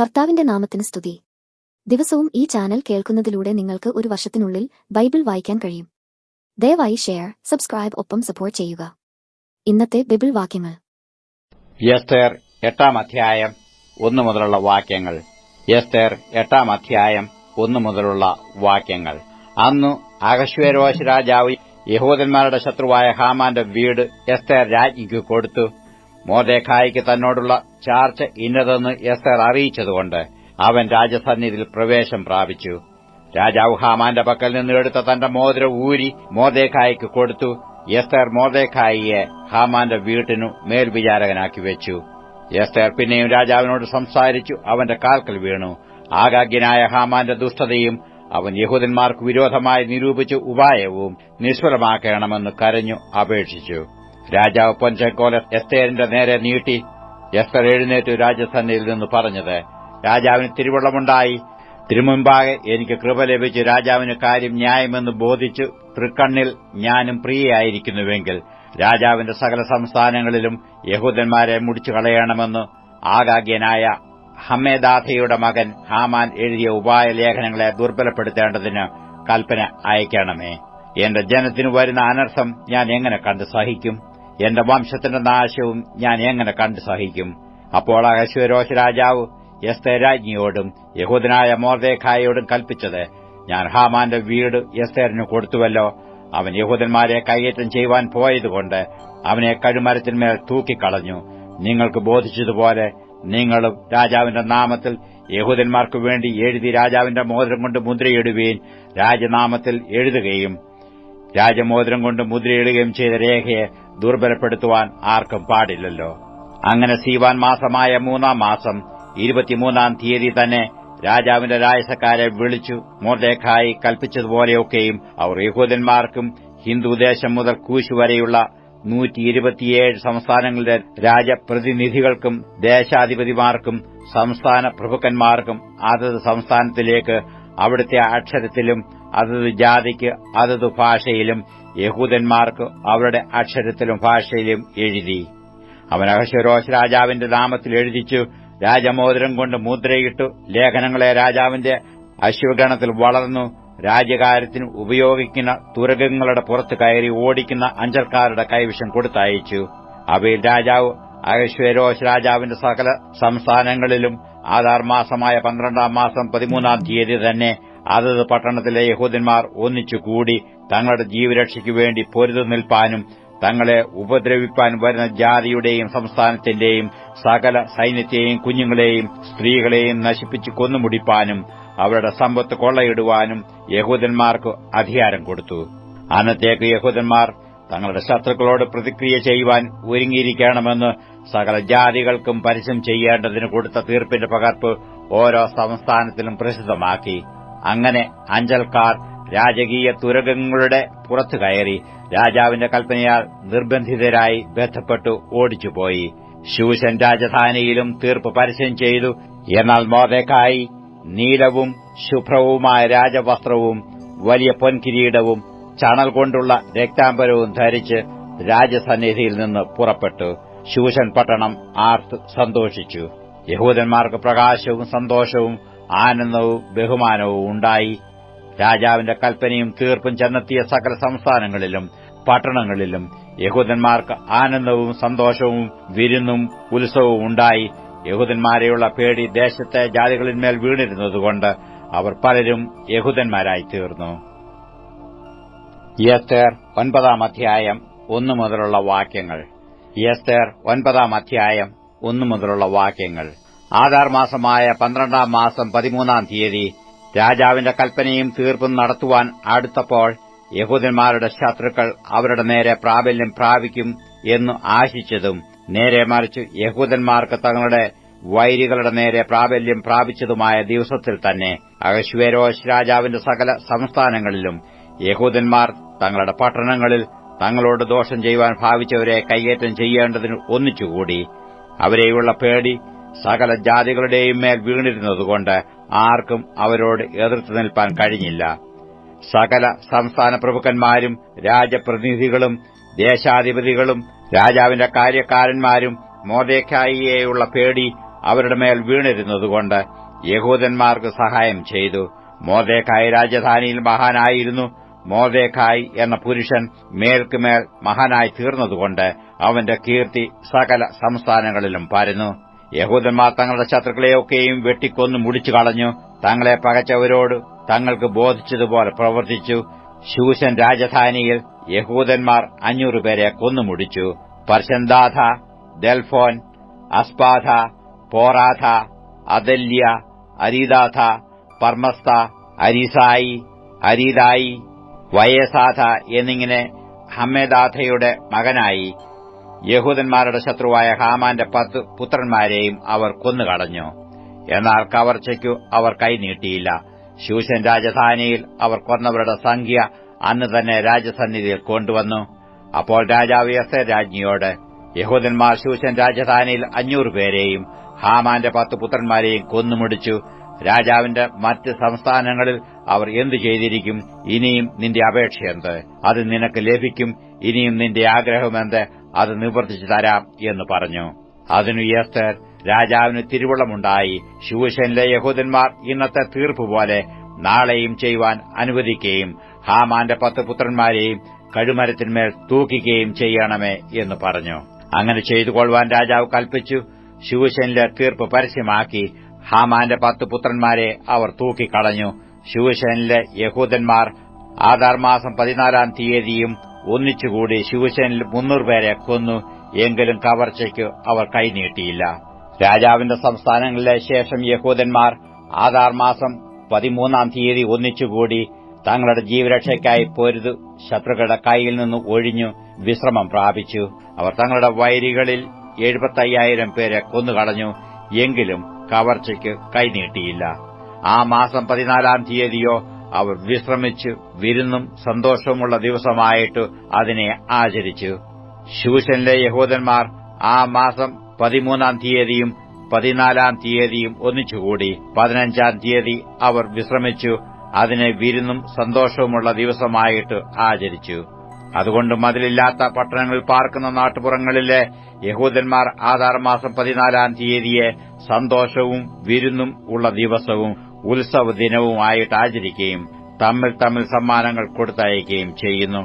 കർത്താവിന്റെ നാമത്തിന് സ്തുതി. ദിവസവും ഈ ചാനൽ കേൾക്കുന്നതിലൂടെ നിങ്ങൾക്ക് ഒരു വർഷത്തിനുള്ളിൽ ബൈബിൾ വായിക്കാൻ കഴിയും. ദയവായി ഷെയർ സബ്സ്ക്രൈബ് ഒപ്പം സപ്പോർട്ട് ചെയ്യുക. ഇന്നത്തെ ബൈബിൾ വാക്യങ്ങൾ. എട്ടാം അധ്യായം ഒന്ന് മുതലുള്ള വാക്യങ്ങൾ. എട്ടാം അധ്യായം ഒന്ന് മുതലുള്ള വാക്യങ്ങൾ. അന്നു അകശ്വരോശ രാജാവ് യഹോദന്മാരുടെ ശത്രുവായ ഹാമാന്റെ വീട് എസ്തേർ രാജ്ഞിക്ക് കൊടുത്തു. മോദേഖായിക്ക് തന്നോടുള്ള ചാർച്ച ഇന്നതെന്ന് എസ്തർ അറിയിച്ചതുകൊണ്ട് അവൻ രാജസന്നിധിയിൽ പ്രവേശം പ്രാപിച്ചു. രാജാവ് ഹാമാന്റെ പക്കൽ നിന്ന് എടുത്ത തന്റെ മോതിരം ഊരി മോദേഖായിക്ക് കൊടുത്തു. എസ്തർ മോദേഖായിയെ ഹാമാന്റെ വീട്ടിനു മേൽവിചാരകനാക്കി വെച്ചു. എസ്തർ പിന്നെയും രാജാവിനോട് സംസാരിച്ചു. അവന്റെ കാൽക്കൽ വീണു. ആകാഗ്യനായ ഹാമാന്റെ ദുഷ്ടതയും അവൻ യഹൂദന്മാർക്ക് വിരോധമായി നിരൂപിച്ച ഉപായവും നിഷ്ഫലമാക്കണമെന്ന് കരഞ്ഞു അപേക്ഷിച്ചു. രാജാവ് പൊൻചെക്കോല എസ്തേറിന്റെ നേരെ നീട്ടി എസ്തർ എഴുന്നേറ്റു രാജസന്നിധിയിൽ നിന്ന് പറഞ്ഞത് രാജാവിന് തിരുവള്ളമുണ്ടായി. തിരുമുമ്പാകെ എനിക്ക് കൃപ ലഭിച്ച് രാജാവിന് കാര്യം ന്യായമെന്ന് ബോധിച്ചു തൃക്കണ്ണിൽ ഞാനും പ്രിയയായിരിക്കുന്നുവെങ്കിൽ രാജാവിന്റെ സകല സംസ്ഥാനങ്ങളിലും യഹൂദന്മാരെ മുടിച്ചു കളയണമെന്ന് ആഗാഗ്യനായ ഹമ്മേദാഥയുടെ മകൻ ഹാമാൻ എഴുതിയ ഉപായ ലേഖനങ്ങളെ ദുർബലപ്പെടുത്തേണ്ടതിന് കൽപ്പന അയക്കണമേ. എന്റെ ജനത്തിനു വരുന്ന അനർത്ഥം ഞാൻ എങ്ങനെ കണ്ടു സഹിക്കും? എന്റെ വംശത്തിന്റെ നാശവും ഞാൻ എങ്ങനെ കണ്ടു സഹിക്കും? അപ്പോൾ അഹശ്വരോഷ രാജാവ് എസ്തേരാജ്ഞിയോടും യഹൂദനായ മോർദേഖായോടും കൽപ്പിച്ചത് ഞാൻ ഹാമാന്റെ വീട് എസ്തേറിന് കൊടുത്തുവല്ലോ. അവൻ യഹൂദന്മാരെ കൈയേറ്റം ചെയ്യുവാൻ പോയതുകൊണ്ട് അവനെ കഴുമരത്തിന്മേൽ തൂക്കിക്കളഞ്ഞു. നിങ്ങൾക്ക് ബോധിച്ചതുപോലെ നിങ്ങളും രാജാവിന്റെ നാമത്തിൽ യഹൂദന്മാർക്കു വേണ്ടി എഴുതി രാജാവിന്റെ മോതിരം കൊണ്ട് മുദ്രയിടുകയും രാജനാമത്തിൽ എഴുതുകയും രാജമോതിരം കൊണ്ട് മുദ്രയിടുകയും ചെയ്ത രേഖയെ ദുർബലപ്പെടുത്തുവാൻ ആർക്കും പാടില്ലല്ലോ. അങ്ങനെ സീവാൻ മാസമായ മൂന്നാം മാസം ഇരുപത്തിമൂന്നാം തീയതി തന്നെ രാജാവിന്റെ രാജസക്കാരെ വിളിച്ചു മോർദേഖായി കൽപ്പിച്ചതുപോലെയൊക്കെയും അവർ യഹൂദന്മാർക്കും ഹിന്ദുദേശം മുതൽ കൂശ് വരെയുള്ള നൂറ്റി ഇരുപത്തിയേഴ് സംസ്ഥാനങ്ങളുടെ രാജപ്രതിനിധികൾക്കും ദേശാധിപതിമാർക്കും സംസ്ഥാന പ്രഭുക്കന്മാർക്കും അതത് സംസ്ഥാനത്തിലേക്ക് അവിടുത്തെ അക്ഷരത്തിലും അതത് ജാതിക്ക് അതത് ഭാഷയിലും യഹൂദന്മാർക്ക് അവരുടെ അക്ഷരത്തിലും ഭാഷയിലും എഴുതി. അവൻ അഹശ്വരോശ് രാജാവിന്റെ നാമത്തിൽ എഴുതിച്ചു രാജമോതിരം കൊണ്ട് മുദ്രയിട്ടു ലേഖനങ്ങളെ രാജാവിന്റെ അശ്വഗണത്തിൽ വളർന്നു രാജ്യകാര്യത്തിന് ഉപയോഗിക്കുന്ന തുരകങ്ങളുടെ പുറത്ത് കയറി ഓടിക്കുന്ന അഞ്ചൽക്കാരുടെ കൈവശം കൊടുത്തയച്ചു. അവയിൽ രാജാവ് അഹശ്വരോശ് രാജാവിന്റെ സകല സംസ്ഥാനങ്ങളിലും ആധാർ മാസമായ പന്ത്രണ്ടാം മാസം പതിമൂന്നാം തീയതി തന്നെ അതത് പട്ടണത്തിലെ യഹൂദന്മാർ ഒന്നിച്ചുകൂടി തങ്ങളുടെ ജീവരക്ഷയ്ക്കു വേണ്ടി പൊരുതു നിൽപ്പാനും തങ്ങളെ ഉപദ്രവിപ്പാൻ വരുന്ന ജാതിയുടെയും സംസ്ഥാനത്തിന്റെയും സകല സൈന്യത്തെയും കുഞ്ഞുങ്ങളെയും സ്ത്രീകളെയും നശിപ്പിച്ച് കൊന്നുമുടിപ്പാനും അവരുടെ സമ്പത്ത് കൊള്ളയിടുവാനും യഹൂദന്മാർക്ക് അധികാരം കൊടുത്തു. അന്നത്തേക്ക് യഹൂദന്മാർ തങ്ങളുടെ ശത്രുക്കളോട് പ്രതിക്രിയ ചെയ്യുവാൻ ഒരുങ്ങിയിരിക്കണമെന്ന് സകല ജാതികൾക്കും പരസ്യം ചെയ്യേണ്ടതിന് കൊടുത്ത തീർപ്പിന്റെ പകർപ്പ് ഓരോ സംസ്ഥാനത്തിലും പ്രസിദ്ധമാക്കി. അങ്ങനെ അഞ്ചൽക്കാർ രാജകീയ തുരകങ്ങളുടെ പുറത്തു കയറി രാജാവിന്റെ കൽപ്പനയാൽ നിർബന്ധിതരായി ബന്ധപ്പെട്ടു ഓടിച്ചുപോയി. ശൂശൻ രാജധാനിയിലും തീർപ്പ് പരസ്യം ചെയ്തു. എന്നാൽ മോദക്കായി നീലവും ശുഭ്രവുമായ രാജവസ്ത്രവും വലിയ പൊൻകിരീടവും ചണൽ കൊണ്ടുള്ള രക്താംബരവും ധരിച്ച് രാജസന്നിധിയിൽ നിന്ന് പുറപ്പെട്ടു. ശൂഷൻ പട്ടണം ആർത്ത് സന്തോഷിച്ചു. യഹൂദന്മാർക്ക് പ്രകാശവും സന്തോഷവും ആനന്ദവും ബഹുമാനവും ഉണ്ടായി. രാജാവിന്റെ കൽപ്പനയും തീർപ്പും ചെന്നെത്തിയ സകല സംസ്ഥാനങ്ങളിലും പട്ടണങ്ങളിലും യഹൂദന്മാർക്ക് ആനന്ദവും സന്തോഷവും വിരുന്നും ഉത്സവവും ഉണ്ടായി. യഹൂദന്മാരെയുള്ള പേടി ദേശത്തെ ജാതികളിന്മേൽ വീണിരുന്നതുകൊണ്ട് അവർ പലരും യഹൂദന്മാരായി തീർന്നു. യസ്തേർ ഒൻപതാം അധ്യായം ഒന്നു മുതലുള്ള വാക്യങ്ങൾ. യസ്തേർ ഒൻപതാം അധ്യായം ഒന്നു മുതലുള്ള വാക്യങ്ങൾ. ആധാർ മാസമായ പന്ത്രണ്ടാം മാസം പതിമൂന്നാം തീയതി രാജാവിന്റെ കൽപ്പനയും തീർപ്പും നടത്തുവാൻ അടുത്തപ്പോൾ യഹൂദന്മാരുടെ ശത്രുക്കൾ അവരുടെ നേരെ പ്രാബല്യം പ്രാപിക്കും എന്ന് ആശിച്ചതും നേരെ മറിച്ച് യഹൂദന്മാർക്ക് തങ്ങളുടെ വൈരികളുടെ നേരെ പ്രാബല്യം പ്രാപിച്ചതുമായ ദിവസത്തിൽ തന്നെ അഹശ്വേരോഷ് രാജാവിന്റെ സകല സംസ്ഥാനങ്ങളിലും യഹൂദന്മാർ തങ്ങളുടെ പട്ടണങ്ങളിൽ തങ്ങളോട് ദോഷം ചെയ്യുവാൻ ഭാവിച്ചവരെ കൈകേറ്റം ചെയ്യേണ്ടതിന് ഒന്നിച്ചുകൂടി. അവരെയുള്ള പേടി സകല ജാതികളുടെയും മേൽ വീണിരുന്നതുകൊണ്ട് ആർക്കും അവരോട് എതിർത്ത് നിൽപ്പാൻ കഴിഞ്ഞില്ല. സകല സംസ്ഥാന പ്രഭുക്കന്മാരും രാജപ്രതിനിധികളും ദേശാധിപതികളും രാജാവിന്റെ കാര്യക്കാരന്മാരും മോദേക്കായിയെയുള്ള പേടി അവരുടെ മേൽ വീണിരുന്നതുകൊണ്ട് യഹൂദന്മാർക്ക് സഹായം ചെയ്തു. മോദേക്കായി രാജധാനിയിൽ മഹാനായിരുന്നു. മോദേക്കായ് എന്ന പുരുഷൻ മേൽക്കുമേൽ മഹാനായി തീർന്നതുകൊണ്ട് അവന്റെ കീർത്തി സകല സംസ്ഥാനങ്ങളിലും പരന്നു. യഹൂദന്മാർ തങ്ങളുടെ ശത്രുക്കളെയൊക്കെയും വെട്ടിക്കൊന്നു മുടിച്ചു കളഞ്ഞു. തങ്ങളെ പകച്ചവരോട് തങ്ങൾക്ക് ബോധിച്ചതുപോലെ പ്രവർത്തിച്ചു. ശൂശൻ രാജധാനിയിൽ യഹൂദന്മാർ അഞ്ഞൂറ് പേരെ കൊന്നുമുടിച്ചു പർശന്താഥ ദൽഫോൻ അസ്പാഥ പോറാഥ അദല്യ അരീദാഥ പർമസ്ത അരിസായി അരീദായി വയസാഥ എന്നിങ്ങനെ ഹമ്മേദാഥയുടെ മകനായി യഹൂദന്മാരുടെ ശത്രുവായ ഹാമാന്റെ പത്ത് പുത്രന്മാരെയും അവർ കൊന്നുകളഞ്ഞു. എന്നാൽ കവർച്ചയ്ക്കു അവർ കൈനീട്ടിയില്ല ശൂശൻ രാജധാനിയിൽ അവർ കൊന്നവരുടെ സംഖ്യ അന്ന് തന്നെ രാജസന്നിധിയിൽ കൊണ്ടുവന്നു. അപ്പോൾ രാജാവ് എസ് രാജ്ഞിയോട് യഹൂദന്മാർ ശൂശൻ രാജധാനിയിൽ അഞ്ഞൂറ് പേരെയും ഹാമാന്റെ പത്ത് പുത്രന്മാരെയും കൊന്നുമുടിച്ചു. രാജാവിന്റെ മറ്റ് സംസ്ഥാനങ്ങളിൽ അവർ എന്തു ചെയ്തിരിക്കും? ഇനിയും നിന്റെ അപേക്ഷയെന്ത് അത് നിനക്ക് ലഭിക്കും. ഇനിയും നിന്റെ ആഗ്രഹമെന്ത് അത് നിവർത്തിച്ചു തരാം എന്ന് പറഞ്ഞു. അതിനു യസ്തർ രാജാവിന് തിരുവള്ളമുണ്ടായി. ശൂശനിലെ യഹൂദന്മാർ ഇന്നത്തെ തീർപ്പ് പോലെ നാളെയും ചെയ്യുവാൻ അനുവദിക്കുകയും ഹാമാന്റെ പത്ത് പുത്രന്മാരെയും കഴുമരത്തിന്മേൽ തൂക്കുകയും ചെയ്യണമേ എന്ന് പറഞ്ഞു. അങ്ങനെ ചെയ്തുകൊള്ളുവാൻ രാജാവ് കൽപ്പിച്ചു. ശിവശനിലെ തീർപ്പ് പരസ്യമാക്കി. ഹാമാന്റെ പത്ത് പുത്രന്മാരെ അവർ തൂക്കിക്കളഞ്ഞു. ശിവശനിലെ യഹൂദന്മാർ ആധാർ മാസം പതിനാലാം തീയതിയും ഒന്നിച്ചുകൂടി ശിവശനിൽ മുന്നൂറ് പേരെ കൊന്നു. എങ്കിലും കവർച്ചയ്ക്ക് അവർ കൈനീട്ടിയില്ല രാജാവിന്റെ സംസ്ഥാനങ്ങളിലെ ശേഷം യഹൂദന്മാർ ആധാർ മാസം പതിമൂന്നാം തീയതി ഒന്നിച്ചുകൂടി തങ്ങളുടെ ജീവരക്ഷയ്ക്കായി പൊരുത് ശത്രുക്കളുടെ കൈയിൽ നിന്ന് ഒഴിഞ്ഞു വിശ്രമം പ്രാപിച്ചു. അവർ തങ്ങളുടെ വൈരികളിൽ എഴുപത്തയ്യായിരം പേരെ കൊന്നുകളഞ്ഞു. എങ്കിലും കവർച്ചയ്ക്ക് കൈനീട്ടിയില്ല. ആ മാസം പതിനാലാം തീയതിയോ അവർ വിശ്രമിച്ച് വിരുന്നും സന്തോഷവുമുള്ള ദിവസമായിട്ട് അതിനെ ആചരിച്ചു. ശൂഷനിലെ യഹൂദന്മാർ ആ മാസം പതിമൂന്നാം തീയതിയും പതിനാലാം തീയതിയും ഒന്നിച്ചുകൂടി. പതിനഞ്ചാം തീയതി അവർ വിശ്രമിച്ചു അതിനെ വിരുന്നും സന്തോഷവുമുള്ള ദിവസമായിട്ട് ആചരിച്ചു. അതുകൊണ്ട് മതിലില്ലാത്ത പട്ടണങ്ങളിൽ പാർക്കുന്ന നാട്ടുപുറങ്ങളിലെ യഹൂദന്മാർ ആധാർ മാസം പതിനാലാം തീയതിയെ സന്തോഷവും വിരുന്നും ഉള്ള ദിവസവും ഉത്സവ ദിനവുമായിട്ട് ആചരിക്കുകയും തമ്മിൽ തമ്മിൽ സമ്മാനങ്ങൾ കൊടുത്തയക്കുകയും ചെയ്യുന്നു.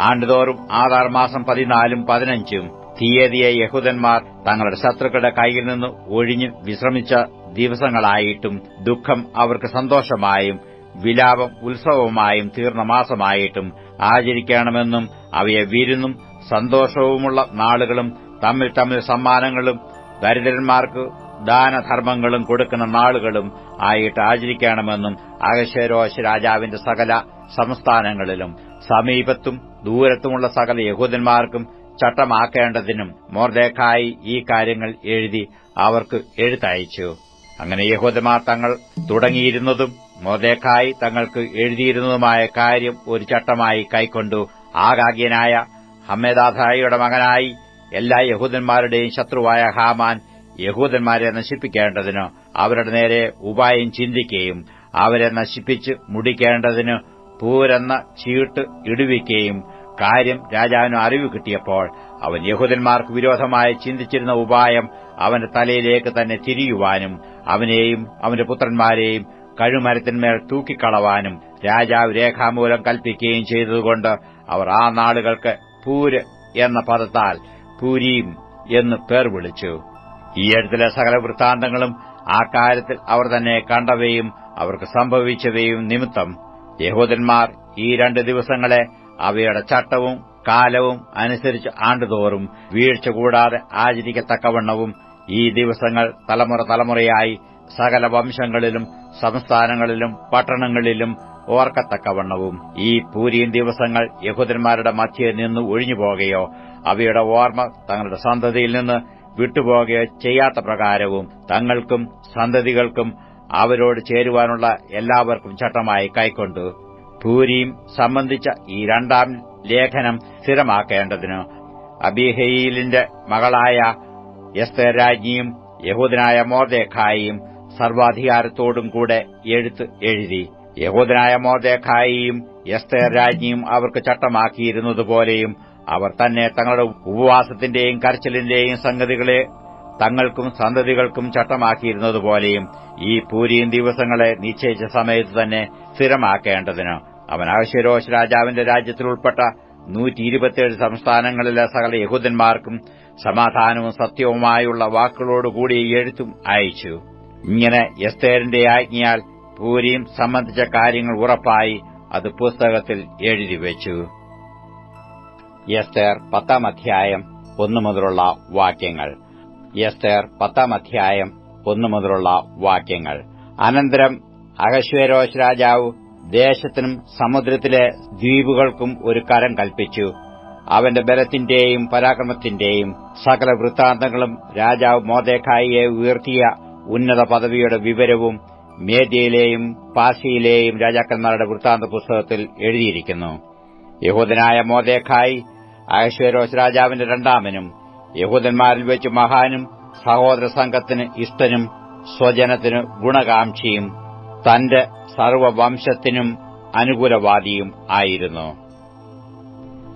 ആണ്ടുതോറും ആധാർ മാസം പതിനാലും പതിനഞ്ചും തീയതിയെ യഹൂദന്മാർ തങ്ങളുടെ ശത്രുക്കളുടെ കയ്യിൽ നിന്ന് ഒഴിഞ്ഞ് വിശ്രമിച്ച ദിവസങ്ങളായിട്ടും ദുഃഖം അവർക്ക് സന്തോഷമായും വിലാപം ഉത്സവമായും തീർന്ന മാസമായിട്ടും ആചരിക്കണമെന്നും അവയെ വിരുന്നും സന്തോഷവുമുള്ള നാളുകളും തമ്മിൽ തമ്മിൽ സമ്മാനങ്ങളും ദരിദ്രന്മാർക്ക് ദാനധർമ്മങ്ങളും കൊടുക്കുന്ന നാളുകളും ആയിട്ട് ആചരിക്കണമെന്നും അകശരോശ് രാജാവിന്റെ സകല സംസ്ഥാനങ്ങളിലും സമീപത്തും ദൂരത്തുമുള്ള സകല യഹൂദന്മാർക്കും ചട്ടമാക്കേണ്ടതിനും മോർദേക്കായി ഈ കാര്യങ്ങൾ എഴുതി അവർക്ക് എഴുത്തയച്ചു. അങ്ങനെ യഹൂദന്മാർ തങ്ങൾ തുടങ്ങിയിരുന്നതും മോദേക്കായി തങ്ങൾക്ക് എഴുതിയിരുന്നതുമായ കാര്യം ഒരു ചട്ടമായി കൈക്കൊണ്ടു. ആകാഗ്യനായ ഹമ്മേദാഥായിയുടെ മകനായി എല്ലാ യഹൂദന്മാരുടെയും ശത്രുവായ ഹാമാൻ യഹൂദന്മാരെ നശിപ്പിക്കേണ്ടതിന് അവരുടെ നേരെ ഉപായം ചിന്തിക്കുകയും അവരെ നശിപ്പിച്ച് മുടിക്കേണ്ടതിന് പൂരെന്ന ചീട്ട് ഇടുവിക്കുകയും കാര്യം രാജാവിന് അറിവ് കിട്ടിയപ്പോൾ അവൻ യഹൂദന്മാർക്ക് വിരോധമായി ചിന്തിച്ചിരുന്ന ഉപായം അവന്റെ തലയിലേക്ക് തന്നെ തിരിയുവാനും അവനെയും അവന്റെ പുത്രന്മാരെയും കഴുമരത്തിന്മേൽ തൂക്കിക്കളവാനും രാജാവ് രേഖാമൂലം കൽപ്പിക്കുകയും ചെയ്തതുകൊണ്ട് അവർ ആ നാളുകൾക്ക് പൂര് എന്ന പദത്താൽ പൂരീം എന്ന് പേർ വിളിച്ചു. ഈ എഴുത്തിലെ സകല വൃത്താന്തങ്ങളും ആ കാര്യത്തിൽ അവർ തന്നെ കണ്ടവയും അവർക്ക് സംഭവിച്ചവയും നിമിത്തം യഹൂദന്മാർ ഈ രണ്ട് ദിവസങ്ങളെ അവയുടെ ചട്ടവും കാലവും അനുസരിച്ച് ആണ്ടുതോറും വീഴ്ച കൂടാതെ ആചരിക്കത്തക്കവണ്ണവും ഈ ദിവസങ്ങൾ തലമുറ തലമുറയായി സകല വംശങ്ങളിലും സംസ്ഥാനങ്ങളിലും പട്ടണങ്ങളിലും ഓർക്കത്തക്കവണ്ണവും. ഈ പൂരിയൻ ദിവസങ്ങൾ യഹൂദന്മാരുടെ മധ്യയിൽ നിന്ന് ഒഴിഞ്ഞുപോകുകയോ അവയുടെ ഓർമ്മ തങ്ങളുടെ സന്തതിയിൽ നിന്ന് വിട്ടുപോകുകയോ ചെയ്യാത്ത പ്രകാരവും തങ്ങൾക്കും സന്തതികൾക്കും അവരോട് ചേരുവാനുള്ള എല്ലാവർക്കും ചട്ടമായി കൈക്കൊണ്ടു. പൂരിയും സംബന്ധിച്ച ഈ രണ്ടാം ലേഖനം സ്ഥിരമാക്കേണ്ടതിന് അബിഹയിലിന്റെ മകളായ എസ്തരാജ്ഞിയും യഹൂദനായ മോർദേഖായിയും സർവാധികാരത്തോടും കൂടെ എഴുത്ത് എഴുതി. യഹോദനായ മോദേഖായിയും എസ്തേർ രാജ്ഞിയും അവർക്ക് ചട്ടമാക്കിയിരുന്നതുപോലെയും അവർ തന്നെ തങ്ങളുടെ ഉപവാസത്തിന്റെയും കരച്ചിലിന്റെയും സംഗതികളെ തങ്ങൾക്കും സന്തതികൾക്കും ചട്ടമാക്കിയിരുന്നതുപോലെയും ഈ പൂരിയും ദിവസങ്ങളെ നിശ്ചയിച്ച സമയത്ത് തന്നെ സ്ഥിരമാക്കേണ്ടതിന്. അവൻ അഹശ്വരോഷ് രാജാവിന്റെ രാജ്യത്തിൽ ഉൾപ്പെട്ട നൂറ്റി ഇരുപത്തിയേഴ് സംസ്ഥാനങ്ങളിലെ സകല യഹൂദന്മാർക്കും സമാധാനവും സത്യവുമായുള്ള വാക്കുകളോടുകൂടി എഴുത്തും അയച്ചു. ഇങ്ങനെ എസ്തേറിന്റെ ആജ്ഞയാൽ പൂരിയും സംബന്ധിച്ച കാര്യങ്ങൾ ഉറപ്പായി അത് പുസ്തകത്തിൽ എഴുതി വെച്ചു. എസ്തേർ പത്താം അധ്യായം ഒന്നു മുതലുള്ള വാക്യങ്ങൾ. എസ്തേർ പത്താം അധ്യായം ഒന്നു മുതലുള്ള വാക്യങ്ങൾ. അനന്തരം അഹശ്വേരോഷ് രാജാവ് ദേശത്തിനും സമുദ്രത്തിലെ ദ്വീപുകൾക്കും ഒരു കരം കൽപ്പിച്ചു. അവന്റെ ബലത്തിന്റെയും പരാക്രമത്തിന്റെയും സകല വൃത്താന്തങ്ങളും രാജാവ് മോദേഖായിയെ ഉയർത്തിയ ഉന്നത പദവിയുടെ വിവരവും മേദ്യയിലെയും പാസിയിലെയും രാജാക്കന്മാരുടെ വൃത്താന്ത പുസ്തകത്തിൽ എഴുതിയിരിക്കുന്നു. യഹൂദനായ മോദേഖായി അഹശ്വരോസ് രാജാവിന്റെ രണ്ടാമനും യഹൂദന്മാരിൽ വെച്ച് മഹാനും സഹോദര സംഘത്തിന് ഇഷ്ടനും സ്വജനത്തിന് ഗുണകാംക്ഷിയും തന്റെ സർവവംശത്തിനും അനുകൂലവാദിയും ആയിരുന്നു.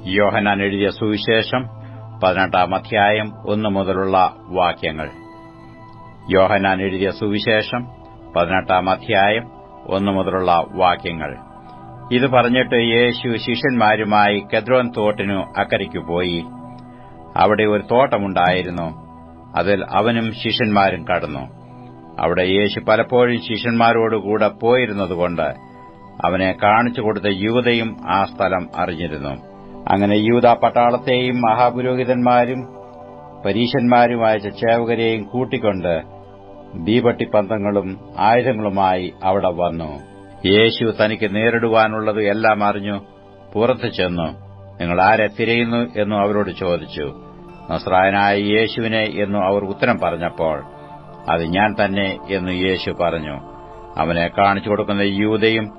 യോഹനാൻ എഴുതിയ സുവിശേഷം പതിനെട്ടാം അധ്യായം ഒന്നു മുതലുള്ള വാക്യങ്ങൾ. യോഹനാൻ എഴുതിയ സുവിശേഷം പതിനെട്ടാം അധ്യായം ഒന്നു മുതലുള്ള വാക്യങ്ങൾ. ഇത് പറഞ്ഞിട്ട് യേശു ശിഷ്യന്മാരുമായി കെദ്രോൻ തോട്ടിനു അക്കരയ്ക്കു പോയി. അവിടെ ഒരു തോട്ടമുണ്ടായിരുന്നു. അതിൽ അവനും ശിഷ്യന്മാരും കടന്നു. അവിടെ യേശു പലപ്പോഴും ശിഷ്യന്മാരോടുകൂടെ പോയിരുന്നതുകൊണ്ട് അവനെ കാണിച്ചു കൊടുത്ത യൂതയും ആ സ്ഥലം അറിഞ്ഞിരുന്നു. അങ്ങനെ യൂത പട്ടാളത്തെയും മഹാപുരോഹിതന്മാരും പരീശന്മാരും ചേവകരെയും കൂട്ടിക്കൊണ്ട് ദീപട്ടിപ്പന്തങ്ങളും ആയുധങ്ങളുമായി അവിടെ വന്നു. യേശു തനിക്ക് നേരിടുവാനുള്ളത് എല്ലാം അറിഞ്ഞു പുറത്തു ചെന്നു. നിങ്ങൾ ആരെ തിരയുന്നു? എന്നു അവരോട് ചോദിച്ചു. നസ്രായനായ യേശുവിനെ എന്നു അവർ ഉത്തരം പറഞ്ഞപ്പോൾ അത് ഞാൻ തന്നെ എന്നു യേശു പറഞ്ഞു. അവനെ കാണിച്ചു കൊടുക്കുന്ന യൂതയും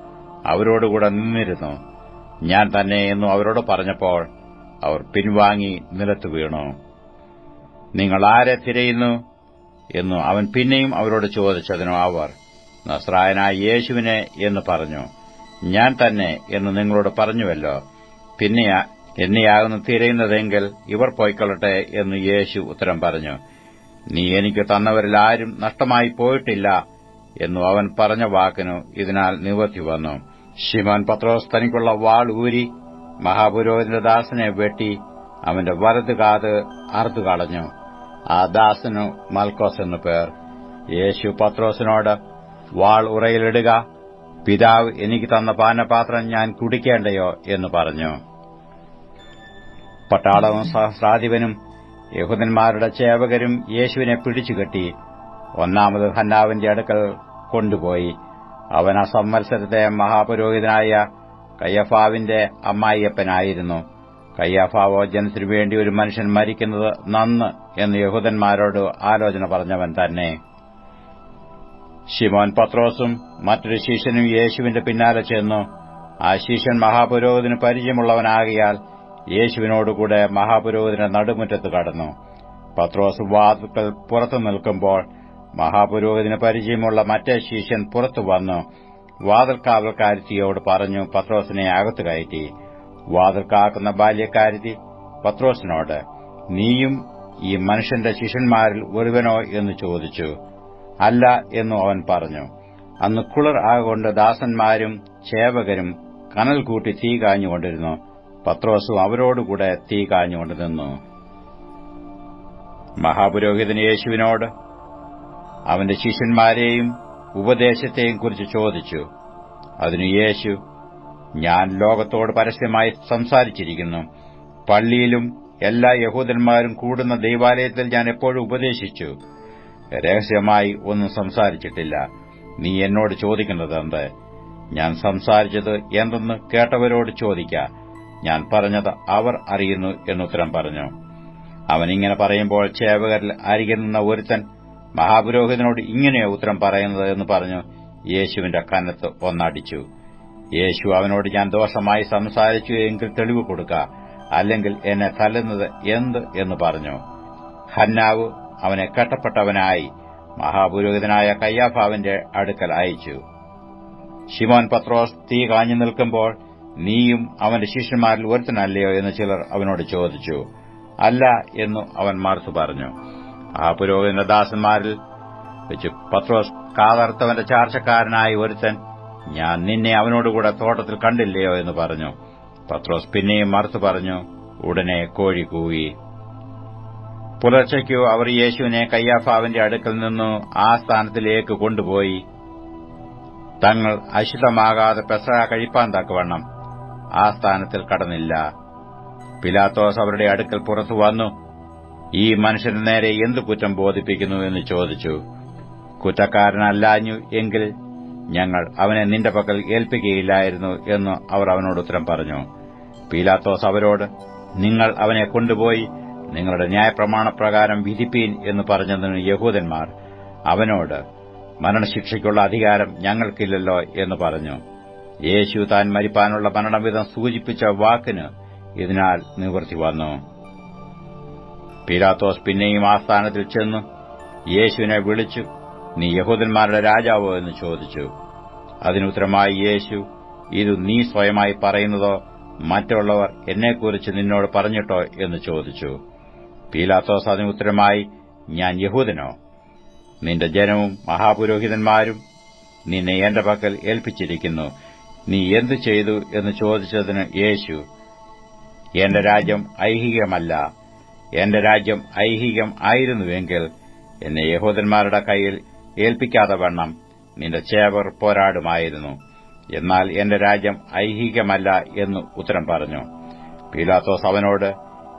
അവരോടുകൂടെ നിന്നിരുന്നു. ഞാൻ തന്നെ എന്നു അവരോട് പറഞ്ഞപ്പോൾ അവർ പിൻവാങ്ങി നിലത്തു വീണു. നിങ്ങൾ ആരെ തിരയുന്നു? എന്നു അവൻ പിന്നെയും അവരോട് ചോദിച്ചതിനു അവർ നസ്രായനായ യേശുവിനെ എന്ന് പറഞ്ഞു. ഞാൻ തന്നെ എന്ന് നിങ്ങളോട് പറഞ്ഞുവല്ലോ. പിന്നെ എന്നെയാകുന്നു തിരയുന്നതെങ്കിൽ ഇവർ പോയിക്കൊള്ളട്ടെ എന്ന് യേശു ഉത്തരം പറഞ്ഞു. നീ എനിക്ക് തന്നവരിൽ ആരും നഷ്ടമായി പോയിട്ടില്ല എന്നു അവൻ പറഞ്ഞ വാക്കിനു ഇതിനാൽ നിവർത്തി വന്നു. ശിവാൻ പത്രോസ് തനിക്കുള്ള വാൾ ഊരി മഹാപുരോഹിതന്റെ ദാസനെ വെട്ടി അവന്റെ വലത് കാത് അറുത്തു കളഞ്ഞു. ആ ദാസനു മൽക്കോസ് എന്നു പേർ. യേശു പത്രോസിനോട് വാൾ ഉറയിലിടുക. പിതാവ് എനിക്ക് തന്ന പാനപാത്രം ഞാൻ കുടിക്കേണ്ടയോ? എന്ന് പറഞ്ഞു. പട്ടാളവും സഹസ്രാധിപനും യഹൂദന്മാരുടെ ചേവകരും യേശുവിനെ പിടിച്ചുകെട്ടി ഒന്നാമത് ഹന്നാവിന്റെ അടുക്കൽ കൊണ്ടുപോയി. അവൻ ആ മഹാപുരോഹിതനായ കയ്യഫാവിന്റെ അമ്മായിയപ്പനായിരുന്നു. കയ്യാഫാവോ ജനത്തിനു വേണ്ടി ഒരു മനുഷ്യൻ മരിക്കുന്നത് നന്ന് എന്ന് യഹൂദന്മാരോട് ആലോചന പറഞ്ഞവൻ തന്നെ. ശിമോൻ പത്രോസും മറ്റൊരു ശിഷ്യനും യേശുവിന്റെ പിന്നാലെ ചെന്നു. ആ ശിഷ്യൻ മഹാപുരോഹിതന് പരിചയമുള്ളവനാകിയാൽ യേശുവിനോടുകൂടെ മഹാപുരോഹിതന്റെ നടുമുറ്റത്ത് കടന്നു. പത്രോസ് വാതുക്കൾ പുറത്തു നിൽക്കുമ്പോൾ മഹാപുരോഹിതന് പരിചയമുള്ള മറ്റേ ശിഷ്യൻ പുറത്തു വന്നു. വാതിൽക്കാവൽക്കാരത്തിയോട് പറഞ്ഞു പത്രോസിനെ അകത്തു കയറ്റി. വാതിൽ കാക്കുന്ന പത്രോസിനോട് നീയും ഈ മനുഷ്യന്റെ ശിഷ്യന്മാരിൽ ഒരുവനോ എന്ന് ചോദിച്ചു. അല്ല എന്നു അവൻ പറഞ്ഞു. അന്ന് കുളർ ആകൊണ്ട് ദാസന്മാരും ചേവകരും കനൽ കൂട്ടി തീ കാഞ്ഞുകൊണ്ടിരുന്നു. പത്രോസും അവരോടുകൂടെ തീ കാഞ്ഞുകൊണ്ട് നിന്നു. മഹാപുരോഹിതൻ യേശുവിനോട് അവന്റെ ശിഷ്യന്മാരെയും ഉപദേശത്തെയും കുറിച്ച് ചോദിച്ചു. അതിനു യേശു ഞാൻ ലോകത്തോട് പരസ്യമായി സംസാരിച്ചിരിക്കുന്നു. പള്ളിയിലും എല്ലാ യഹൂദന്മാരും കൂടുന്ന ദൈവാലയത്തിൽ ഞാൻ എപ്പോഴും ഉപദേശിച്ചു. രഹസ്യമായി ഒന്നും സംസാരിച്ചിട്ടില്ല. നീ എന്നോട് ചോദിക്കുന്നത് എന്ത്? ഞാൻ സംസാരിച്ചത് എന്തെന്ന് കേട്ടവരോട് ചോദിക്ക. ഞാൻ പറഞ്ഞത് അവർ അറിയുന്നു എന്നുത്തരം പറഞ്ഞു. അവനിങ്ങനെ പറയുമ്പോൾ ചേവകരിൽ അരികിൽ നിന്ന ഒരുത്തൻ മഹാപുരോഹിതനോട് ഇങ്ങനെയോ ഉത്തരം പറയുന്നത് എന്ന് പറഞ്ഞു. യേശുവിന്റെ കനത്ത് ഒന്നടിച്ചു. യേശു അവനോട് ഞാൻ ദോഷമായി സംസാരിച്ചു എങ്കിൽ തെളിവ് കൊടുക്ക അല്ലെങ്കിൽ എന്നെ തല്ലുന്നത് എന്ത്? എന്ന് പറഞ്ഞു. ഹന്നാവ് അവനെ കെട്ടപ്പെട്ടവനായി മഹാപുരോഹിതനായ കയ്യാഫാവിന്റെ അടുക്കൽ അയച്ചു. ഷിമോൻ പത്രോസ് തീ കാഞ്ഞു നിൽക്കുമ്പോൾ നീയും അവന്റെ ശിഷ്യന്മാരിൽ ഒരുത്തനല്ലയോ? എന്ന് ചിലർ അവനോട് ചോദിച്ചു. അല്ല എന്നു അവൻ മറുത്തു പറഞ്ഞു. ആ പുരോഹിതന്റെ ദാസന്മാരിൽ വെച്ച് പത്രോസ് കാതർത്തവന്റെ ചാർച്ചക്കാരനായി ഒരുത്തൻ ഞാൻ നിന്നെ അവനോടുകൂടെ തോട്ടത്തിൽ കണ്ടില്ലയോ എന്ന് പറഞ്ഞു. പത്രോസ് പിന്നെയും മറുത്തു പറഞ്ഞു ഉടനെ കോഴി കൂവി. പുലർച്ചയ്ക്കു അവർ യേശുവിനെ കയ്യാഫാവിന്റെ അടുക്കൽ നിന്നു ആ സ്ഥാനത്തിലേക്ക് കൊണ്ടുപോയി. തങ്ങൾ അശുദ്ധമാകാതെ പെസഹ കഴിപ്പാൻ തക്കവണ്ണം ആ സ്ഥാനത്തിൽ കടന്നില്ല. പിലാത്തോസ് അവരുടെ അടുക്കൽ പുറത്തു വന്നു. ഈ മനുഷ്യന് നേരെ എന്തു കുറ്റം ബോധിപ്പിക്കുന്നു എന്ന് ചോദിച്ചു. കുറ്റക്കാരനല്ലാഞ്ഞു എങ്കിൽ ഞങ്ങൾ അവനെ നിന്റെ പക്കൽ ഏൽപ്പിക്കുകയില്ലായിരുന്നു എന്ന് അവർ അവനോട് ഉത്തരം പറഞ്ഞു. പീലാത്തോസ് അവരോട് നിങ്ങൾ അവനെ കൊണ്ടുപോയി നിങ്ങളുടെ ന്യായപ്രമാണപ്രകാരം വിധിപ്പീൻ എന്ന് പറഞ്ഞതിന് യഹൂദന്മാർ അവനോട് മരണശിക്ഷയ്ക്കുള്ള അധികാരം ഞങ്ങൾക്കില്ലല്ലോ എന്ന് പറഞ്ഞു. യേശു താൻ മരിപ്പാനുള്ള മരണവിധം സൂചിപ്പിച്ച വാക്കിന് ഇതിനാൽ നിവൃത്തി വന്നു. പീലാത്തോസ് പിന്നെയും ആസ്ഥാനത്തിൽ സ്ഥാനത്തിൽ ചെന്നു. യേശുവിനെ വിളിച്ചു. നീ യഹൂദന്മാരുടെ രാജാവോ? എന്ന് ചോദിച്ചു. അതിനുത്തരമായി യേശു ഇത് നീ സ്വയമായി പറയുന്നതോ? മറ്റുള്ളവർ എന്നെക്കുറിച്ച് നിന്നോട് പറഞ്ഞിട്ടോ? എന്ന് ചോദിച്ചു. പീലാത്തോസ് അതിനുത്തരമായി ഞാൻ യഹൂദനോ? നിന്റെ ജനവും മഹാപുരോഹിതന്മാരും നിന്നെ എന്റെ പക്കൽ ഏൽപ്പിച്ചിരിക്കുന്നു. നീ എന്തു ചെയ്തു? എന്ന് ചോദിച്ചതിന് യേശു എന്റെ രാജ്യം ഐഹികമല്ല. എന്റെ രാജ്യം ഐഹികം ആയിരുന്നുവെങ്കിൽ എന്നെ യഹൂദന്മാരുടെ കയ്യിൽ ഏൽപ്പിക്കാതെ വണ്ണം. നിന്റെ ചേവർ പോരാടുമായിരുന്നു. എന്നാൽ എന്റെ രാജ്യം ഐഹികമല്ല എന്ന് ഉത്തരം പറഞ്ഞു. പീലാത്തോസ് അവനോട്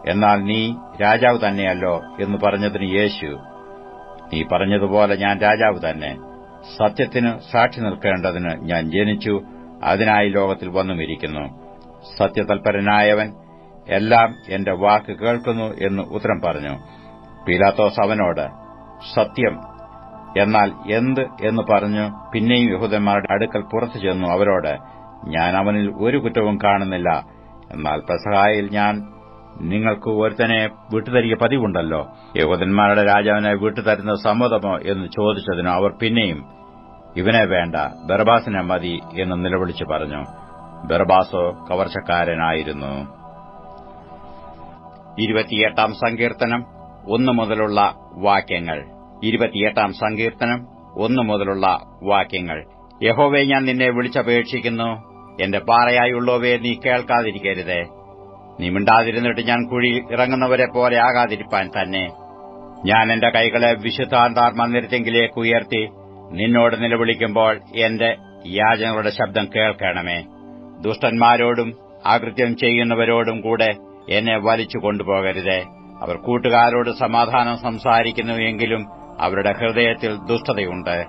എന്നാൽ നീ രാജാവ് തന്നെയല്ലോ എന്ന് പറഞ്ഞതിന് യേശു നീ പറഞ്ഞതുപോലെ ഞാൻ രാജാവ് തന്നെ. സത്യത്തിന് സാക്ഷി നിൽക്കേണ്ടതിന് ഞാൻ ജനിച്ചു അതിനായി ലോകത്തിൽ വന്നുമിരിക്കുന്നു സത്യതൽപരനായവൻ എല്ലാം എന്റെ വാക്ക് കേൾക്കുന്നു എന്ന് ഉത്തരം പറഞ്ഞു. പീലാത്തോസ് അവനോട് സത്യം എന്നാൽ എന്ത് എന്ന് പറഞ്ഞു പിന്നെയും യഹൂദന്മാരുടെ അടുക്കൽ പുറത്തു ചെന്നു അവരോട് ഞാൻ അവനിൽ ഒരു കുറ്റവും കാണുന്നില്ല. എന്നാൽ പെസഹായിൽ ഞാൻ നിങ്ങൾക്ക് ഒരുത്തനെ വിട്ടുതരിക പതിവുണ്ടല്ലോ. യഹൂദന്മാരുടെ രാജാവിനെ വിട്ടുതരുന്നത് സമ്മതമോ എന്ന് ചോദിച്ചതിനോ അവർ പിന്നെയും ഇവനെ വേണ്ട ബർബാസിനെ മതി എന്ന് നിലവിളിച്ചു പറഞ്ഞു. ബർബാസോ കവർച്ചക്കാരനായിരുന്നു. ഇരുപത്തിയെട്ടാം സങ്കീർത്തനം ഒന്നു മുതലുള്ള വാക്യങ്ങൾ. ഇരുപത്തിയെട്ടാം സങ്കീർത്തനം ഒന്നു മുതലുള്ള വാക്യങ്ങൾ. യഹോവെ ഞാൻ നിന്നെ വിളിച്ചപേക്ഷിക്കുന്നു. എന്റെ പാറയായുള്ളവയെ നീ കേൾക്കാതിരിക്കരുത്. നീ മിണ്ടാതിരുന്നിട്ട് ഞാൻ കുഴി ഇറങ്ങുന്നവരെ പോലെ ആകാതിരിപ്പാൻ തന്നെ. ഞാൻ എന്റെ കൈകളെ വിശുദ്ധാന്താർ മന്ദിരത്തെങ്കിലേക്ക് ഉയർത്തി നിന്നോട് നിലവിളിക്കുമ്പോൾ എന്റെ യാചനകളുടെ ശബ്ദം കേൾക്കണമേ. ദുഷ്ടന്മാരോടും ആകൃത്യം ചെയ്യുന്നവരോടും കൂടെ എന്നെ വലിച്ചു കൊണ്ടുപോകരുത്. അവർ കൂട്ടുകാരോട് സമാധാനം സംസാരിക്കുന്നുവെങ്കിലും അവരുടെ ഹൃദയത്തിൽ ദുഷ്ടതയുണ്ട്.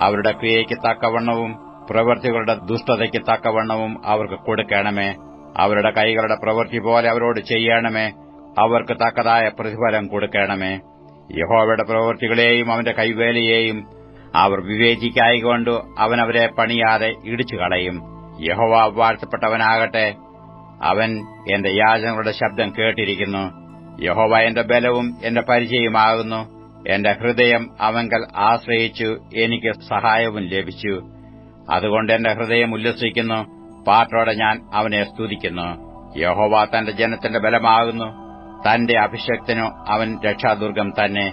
അവരുടെ ക്രിയയ്ക്ക് തക്കവണ്ണവും പ്രവൃത്തികളുടെ ദുഷ്ടതയ്ക്ക് തക്കവണ്ണവും അവർക്ക് കൊടുക്കണമേ. അവരുടെ കൈകളുടെ പ്രവൃത്തി പോലെ അവരോട് ചെയ്യണമേ. അവർക്ക് തക്കതായ പ്രതിഫലം കൊടുക്കണമേ. യഹോവയുടെ പ്രവൃത്തികളെയും അവന്റെ കൈവേലയെയും അവർ വിവേചിക്കായികൊണ്ട് അവനവരെ പണിയാതെ ഇടിച്ചു കളയും. യഹോവ വാഴ്ത്തപ്പെട്ടവനാകട്ടെ. അവൻ എന്റെ യാചനകളുടെ ശബ്ദം കേട്ടിരിക്കുന്നു. യഹോവ എന്റെ ബലവും എന്റെ പരിചയമാകുന്നു എന്റെ ഹൃദയം അവങ്കൽ ആശ്രയിച്ചു എനിക്ക് സഹായവും ലഭിച്ചു. അതുകൊണ്ട് എന്റെ ഹൃദയം ഉല്ലസിക്കുന്നു പാട്ടോടെ ഞാൻ അവനെ സ്തുതിക്കുന്നു. യഹോവ തന്റെ ജനത്തിന്റെ ബലമാകുന്നു തന്റെ അഭിഷക്തനു അവൻ രക്ഷാദുർഗം തന്നെ.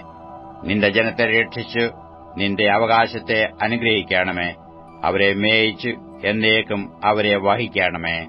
നിന്റെ ജനത്തെ രക്ഷിച്ചു നിന്റെ അവകാശത്തെ അനുഗ്രഹിക്കണമേ. അവരെ മേയിച്ച് എന്നേക്കും അവരെ വഹിക്കണമേ.